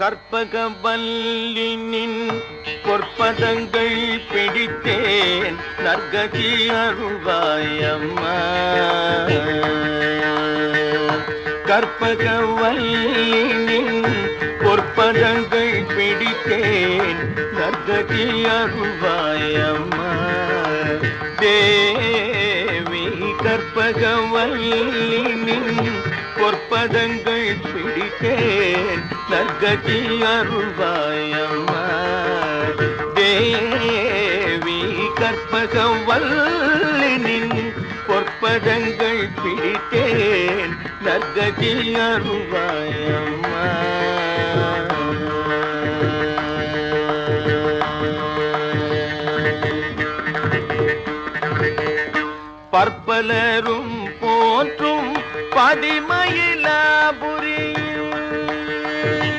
கற்பக வல்லினின் பொற்பதங்கள் பிடித்தேன். நற்கதி அருள்வாயம்மா. கற்பக வல்லினின் பொற்பதங்கள் பிடித்தேன். நற்கதி அருள்வாயம்மா. தேவி கற்பக வல்லினின் பொற்பதங்கள் பிடித்தேன். நற்கதி அருள்வாயம்மா தேவி கற்பகம் வல்லினின் பொற்பதங்கள் பிடித்தேன். நற்கதி அருள்வாயம்மா பற்பலரும் போற்றும் பதிமையில்